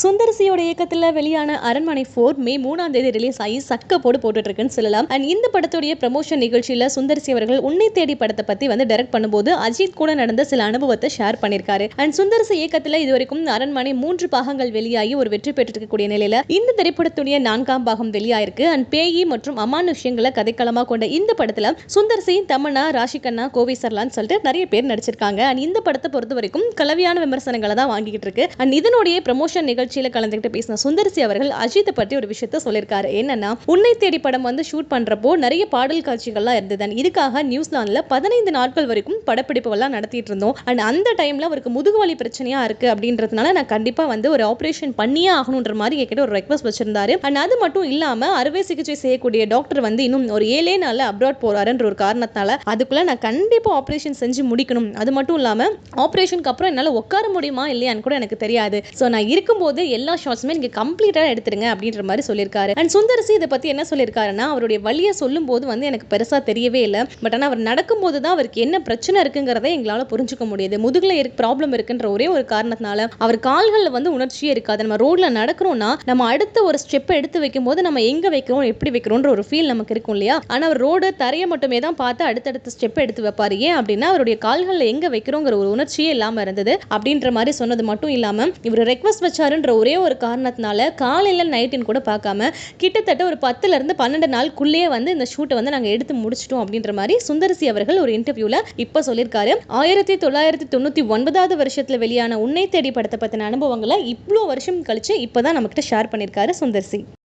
சுந்தரசியோட இயக்கத்தில் வெளியான அரண்மனை ஃபோர் மே மூணாம் தேதி ரிலீஸ் ஆகி சக்க போடு போட்டுட்டு இருக்குன்னு சொல்லலாம். அண்ட் இந்த படத்துடைய ப்ரமோஷன் நிகழ்ச்சியில் சுந்தரசி அவர்கள் உன்னை தேடி படத்தை பற்றி வந்து டைரக்ட் பண்ணும்போது அஜித் கூட நடந்த சில அனுபவத்தை ஷேர் பண்ணியிருக்காரு. அண்ட் சுந்தரசி இயக்கத்தில் இதுவரைக்கும் அரண்மனை மூன்று பாகங்கள் வெளியாகி ஒரு வெற்றி பெற்றிருக்கக்கூடிய நிலையில இந்த திரைப்படத்துடைய நான்காம் பாகம் வெளியாயிருக்கு. அண்ட் பேயி மற்றும் அமானுஷ்யங்களை கதைக்களமாக கொண்ட இந்த படத்தில் சுந்தரசி தமன்னா ராஷிகண்ணா கோவை சர்லான்னு சொல்லிட்டு நிறைய பேர் நடிச்சிருக்காங்க. அண்ட் இந்த படத்தை பொறுத்த வரைக்கும் கலவையான விமர்சனங்களை தான் வாங்கிக்கிட்டு இருக்கு. அண்ட் இதனுடைய ப்ரமோஷன் நிகழ்ச்சியில கலந்துக்கிட்டு பேசின சுந்தர்சி அவர்கள் அஜித்தை பற்றி ஒரு விஷயத்த சொல்லியிருக்காரு. என்னன்னா உன்னை தேடி படம் வந்து ஷூட் பண்றப்போ நிறைய பாடல் காட்சிகள்லாம் இருந்தது. இதுக்காக நியூசிலாந்துல பதினைந்து நாட்கள் வரைக்கும் படப்பிடிப்புகள்லாம் நடத்திட்டு இருந்தோம். அண்ட் அந்த டைம்ல அவருக்கு முதுகுவலி பிரச்சனையா இருக்கு அப்படின்றதுனால நான் கண்டிப்பா வந்து ஒரு ஆபரேஷன் பண்ணியே ஆகணுன்ற மாதிரி என்கிட்ட ஒரு ரெக்வஸ்ட் வச்சிருந்தாரு. அண்ட் அது மட்டும் இல்லாம அறுவை சிகிச்சை செய்யக்கூடிய டாக்டர் வந்து இன்னும் ஒரு ஏழே நாள்ல அப்ராட் போறாருன்ற ஒரு காரணத்தால அதுக்குள்ள நான் கண்டிப்பா ஆபரேஷன் செஞ்சு முடிக்கணும். அது மட்டும் இல்லாம ஆபரேஷனுக்கு அப்புறம் என்னால உட்கார முடியுமா இல்லையான்னு கூட எனக்கு தெரியாது. ஸோ நான் இருக்கும்போது எல்லா ஷார்ட்ஸுமே நீங்கள் கம்ப்ளீட்டாக எடுத்துருங்க அப்படின்ற மாதிரி சொல்லியிருக்காரு. அண்ட் சுந்தரசி இதை பற்றி என்ன சொல்லியிருக்காருன்னா அவருடைய வழியை சொல்லும் போது வந்து எனக்கு பெருசாக தெரியவே இல்லை. பட் ஆனால் அவர் நடக்கும்போது தான் அவருக்கு என்ன பிரச்சனை இருக்குங்கிறத எங்களால் புரிஞ்சுக்க முடியுது. முதுகில் இருக்கு ப்ராப்ளம் இருக்குன்ற ஒரே ஒரு காரணத்தினால அவர் கால்களில் வந்து உணர்ச்சியே இருக்காது. நம்ம ரோட்டில் நடக்கிறோம்னா நம்ம அடுத்த ஒரு ஸ்டெப்பை எடுத்து வைக்கும் போது நம்ம எங்கே வைக்கிறோம் எப்படி வைக்கிறோன்ற ஒரு ஃபீல் நமக்கு இருக்கும் இல்லையா? ஆனால் அவர் ரோடு தரையை மட்டுமே தான் பார்த்து அடுத்தடுத்த ஸ்டெப் எடுத்து வைப்பார். ஏன் அப்படின்னா அவருடைய கால்களில் எங்கே வைக்கிறோங்கிற ஒரு உணர்ச்சியே இல்லாமல் இருந்தது. அப்படின்ற மாதிரி சொன்னது மட்டும் இல்லாமல் இவர் ரெக்வஸ்ட் பண்ணுற ஒரே ஒரு காரணத்தினால காலையில் நைட்டுன்னு கூட பார்க்காம கிட்டத்தட்ட ஒரு பத்துலேருந்து பன்னெண்டு நாளுக்குள்ளேயே வந்து இந்த ஷூட்டை வந்து நாங்கள் எடுத்து முடிச்சிட்டோம் அப்படின்ற மாதிரி சுந்தரசி அவர்கள் ஒரு இன்டர்வியூவில் இப்போ சொல்லியிருக்காரு. ஆயிரத்தி தொள்ளாயிரத்தி தொண்ணூற்றி ஒன்பதாவது வருஷத்தில் வெளியான உன்னை தேடி படத்தை பற்றின அனுபவங்களை இவ்வளோ வருஷம் கழிச்சு இப்போ தான் நம்மக்கிட்ட ஷேர் பண்ணியிருக்காரு சுந்தர்சி.